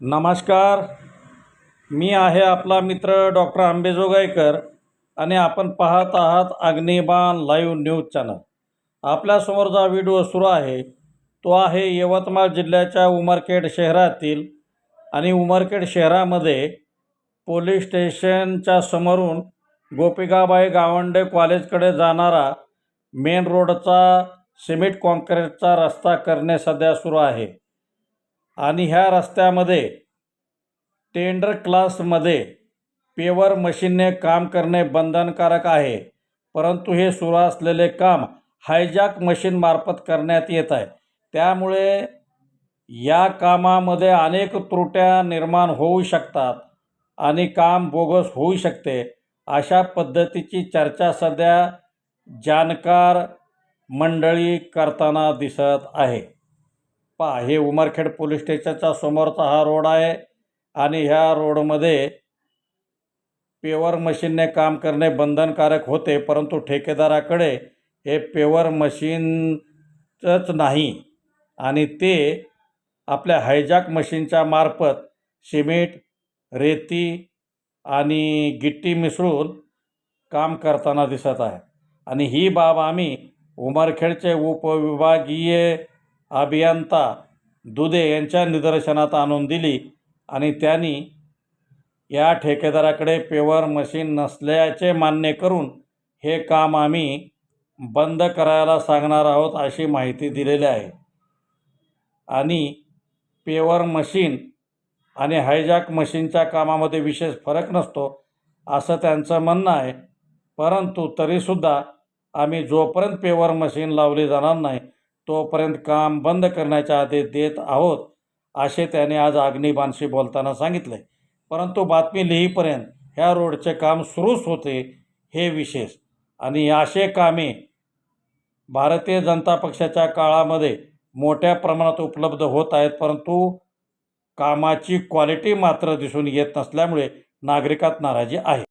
नमस्कार. मी आहे आपला मित्र डॉक्टर आंबेजोगाईकर आणि आपण पाहत आहात अग्निबाण लाईव्ह न्यूज चॅनल. आपल्यासमोर जो व्हिडिओ सुरू आहे तो आहे यवतमाळ जिल्ह्याच्या उमरखेड शहरातील आणि उमरखेड शहरामध्ये पोलीस स्टेशनच्या समोरून गोपिकाबाई गावंडे कॉलेजकडे जाणारा मेन रोडचा सिमेंट कॉन्क्रीटचा रस्ता करणे सध्या सुरू आहे. आणि ह्या रस्त्यामध्ये टेंडर क्लासमध्ये पेवर मशीनने काम करणे बंधनकारक आहे. परंतु हे सुरू असलेले काम हायजॅक मशीनमार्फत करण्यात येत आहे. त्यामुळे या कामामध्ये अनेक त्रुट्या निर्माण होऊ शकतात आणि काम बोगस होऊ शकते. अशा पद्धतीची चर्चा सध्या जाणकार मंडळी करताना दिसत आहे. पहा हे उमरखेड पोलीस स्टेशनच्या समोरचा हा रोड आहे आणि ह्या रोडमध्ये पेवर मशीनने काम करणे बंधनकारक होते परंतु ठेकेदाराकडे हे पेवर मशीनच नाही आणि ते आपल्या हायजॅक मशीनच्या मार्फत सिमेंट रेती आणि गिट्टी मिसळून काम करताना दिसत आहे. आणि ही बाब आम्ही उमरखेडचे उपविभागीय अभियंता दुधे यांच्या निदर्शनात आणून दिली आणि त्यांनी या ठेकेदाराकडे पेवर मशीन नसल्याचे मान्य करून हे काम आम्ही बंद करायला सांगणार आहोत अशी माहिती दिलेली आहे. आणि पेवर मशीन आणि हायजॅक मशीनच्या कामामध्ये विशेष फरक नसतो असं त्यांचं म्हणणं आहे. परंतु तरीसुद्धा आम्ही जोपर्यंत पेवर मशीन लावली जाणार नाही तोपर्यंत काम बंद करण्याचे आदेश देत आहोत असे त्याने आज अग्निबाणशी बोलताना सांगितले. परंतु बातमी लिहीपर्यंत ह्या रोडचे काम सुरूच होते हे विशेष. आणि असे कामे भारतीय जनता पक्षाच्या काळामध्ये मोठ्या प्रमाणात उपलब्ध होत आहेत परंतु कामाची क्वालिटी मात्र दिसून येत नसल्यामुळे नागरिकात नाराजी आहे.